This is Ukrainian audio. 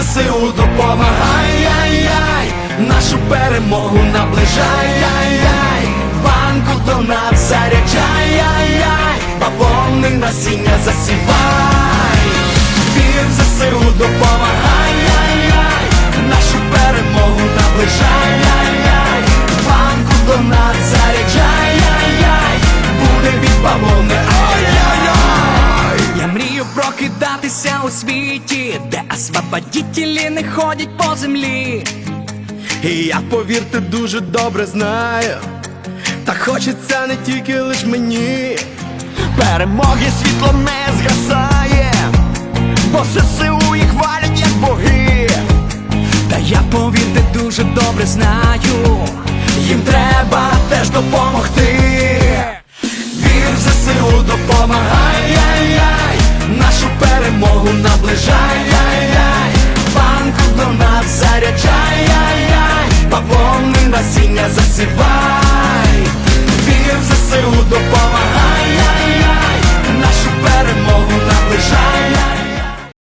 ЗСУ допомагай, яй-яй, нашу перемогу наближай, яй-яй, банку до нас заряджай, яй-яй, бавовни насіння засівай, прокидатися у світі, де освободітелі не ходять по землі. І я, повірте, дуже добре знаю. Та хочеться не тільки лиш мені. Перемоги світло не згасає, бо ЗСУ їх валять як боги. Та я повірте дуже добре знаю, їм треба наближай, яй, яй, банку до нас заряджай, яй, яй, повонним насіння засівай.